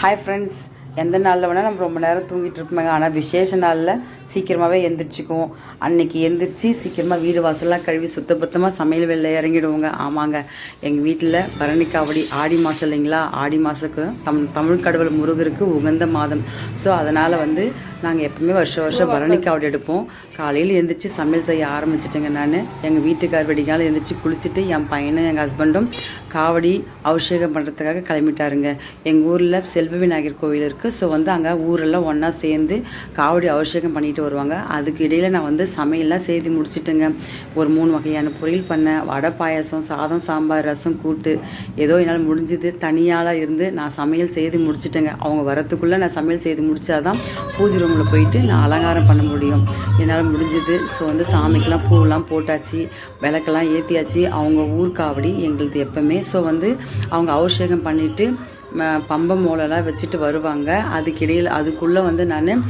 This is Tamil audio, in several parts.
ஹாய் ஃப்ரெண்ட்ஸ் எந்த நாளில் வேணால் நம்ம ரொம்ப நேரம் தூங்கிட்டு இருப்போங்க ஆனால் விசேஷ நாளில் சீக்கிரமாகவே எந்திரிச்சுக்குவோம். அன்னைக்கு எந்திரிச்சு சீக்கிரமாக வீடு வாசல்லாம் கழுவி சுத்தபத்தமாக சமையல் வெளில இறங்கிடுவோங்க. ஆமாங்க. எங்கள் வீட்டில் பரணிக்காவடி ஆடி மாதம் இல்லைங்களா? ஆடி மாதத்துக்கு தம் தமிழ் கடவுள் முருகருக்கு உகந்த மாதம். ஸோ அதனால் வந்து நாங்கள் எப்பவுமே வருஷம் வருஷம் பரணிக்காவடி எடுப்போம். காலையில் எழுந்திரிச்சு சமையல் செய்ய ஆரம்பிச்சிட்டேங்க நான். எங்கள் வீட்டுக்கார் வெடிக்கால எழுந்திரிச்சு குளிச்சுட்டு என் பையனும் எங்கள் ஹஸ்பண்டும் காவடி அபிஷேகம் பண்ணுறதுக்காக கிளம்பிட்டாருங்க. எங்கள் ஊரில் செல்வ விநாயகர் கோவில் இருக்குது ஸோ வந்து அங்கே ஊரெல்லாம் ஒன்றா சேர்ந்து காவடி அபிஷேகம் பண்ணிட்டு வருவாங்க. அதுக்கு இடையில் நான் வந்து சமையல்லாம் செய்து முடிச்சிட்டேங்க. ஒரு மூணு வகையான பொரியல் பண்ணேன் வடை பாயாசம் சாதம் சாம்பார் ரசம் கூட்டு. ஏதோ என்னால் முடிஞ்சது தனியால் இருந்து நான் சமையல் செய்து முடிச்சிட்டேங்க. அவங்க வரத்துக்குள்ளே நான் சமையல் செய்து முடிச்சாதான் பூஜை ரூமில் போயிட்டு நான் அலங்காரம் பண்ண முடியும். என்னால் முடிஞ்சது. ஸோ வந்து சாமிக்கெலாம் பூவெல்லாம் போட்டாச்சு. விளக்கெல்லாம் ஏற்றியாச்சு அவங்க ஊர் காவடி எங்களுது எப்பவுமே. ஸோ வந்து அவங்க அபிஷேகம் பண்ணிவிட்டு பம்பை மூலெல்லாம் வச்சுட்டு வருவாங்க. அதுக்கிடையில் அதுக்குள்ளே வந்து நான்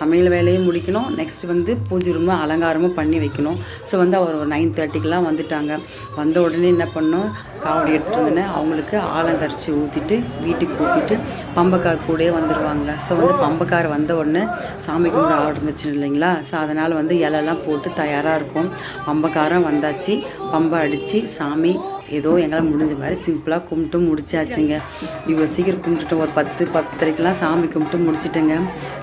சமையல் வேலையும் முடிக்கணும். நெக்ஸ்ட் வந்து பூஜை ரூமும் அலங்காரமும் பண்ணி வைக்கணும். ஸோ வந்து அவர் ஒரு நைன் தேர்ட்டிக்கெலாம் வந்துட்டாங்க. வந்த உடனே என்ன பண்ணோம்? காவடி எடுத்துகிட்டு வந்தேன் அவங்களுக்கு ஆலங்கரிச்சு ஊற்றிட்டு வீட்டுக்கு கூப்பிட்டு பம்பக்கார் கூடயே வந்துடுவாங்க ஸோ வந்து பம்பக்கார் வந்த உடனே சாமி கும்பிட ஆரம்பிச்சு இல்லைங்களா? ஸோ அதனால் வந்து இலெல்லாம் போட்டு தயாராக இருக்கும் பம்பக்காரம் வந்தாச்சு. பம்பை அடித்து சாமி ஏதோ எங்களால் முடிஞ்ச மாதிரி சிம்பிளாக கும்பிட்டு முடிச்சாச்சுங்க. இவ்வளோ சீக்கிரம் கும்பிட்டுட்டோம் ஒரு பத்து பத்தரைக்கெலாம் சாமி கும்பிட்டு முடிச்சிட்டேங்க.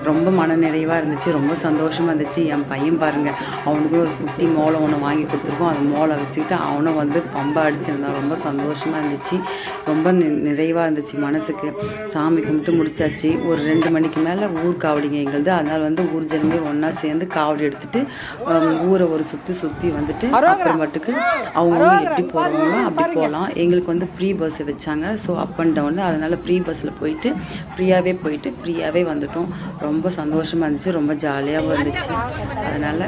ரொம்ப மன நிறைவாக இருந்துச்சு. ரொம்ப சந்தோஷமாக இருந்துச்சு. என் பையன் பாருங்கள் அவனுக்கு ஒரு குட்டி மோளம் ஒன்று வாங்கி கொடுத்துருக்கோம். அந்த மோளை வச்சுக்கிட்டு அவனும் வந்து பம்பை அடிச்சிருந்தான். ரொம்ப சந்தோஷமாக இருந்துச்சு. ரொம்ப நி நிறைவாக இருந்துச்சு மனசுக்கு. சாமி கும்பிட்டு முடிச்சாச்சு. ஒரு ரெண்டு மணிக்கு மேலே ஊர் காவடிங்க எங்களுது. அதனால் வந்து ஊர் ஜனமே ஒன்றா சேர்ந்து காவடி எடுத்துட்டு ஹம், ஊரை ஒரு சுற்றி சுற்றி வந்துட்டு அப்புறமேட்டுக்கு அவங்க எப்படி போகிறாங்களோ அப்படி போகலாம் எங்களுக்கு வந்து ஃப்ரீ பஸ் வச்சாங்க. ஸோ அப் அண்ட் டவுன் அதனால் ஃப்ரீ பஸ்ஸில் போயிட்டு ஃப்ரீயாகவே போயிட்டு ஃப்ரீயாகவே வந்துட்டோம். ரொம்ப சந்தோஷமாக இருந்துச்சு. ரொம்ப ஜாலியாகவும் இருந்துச்சு. அதனால்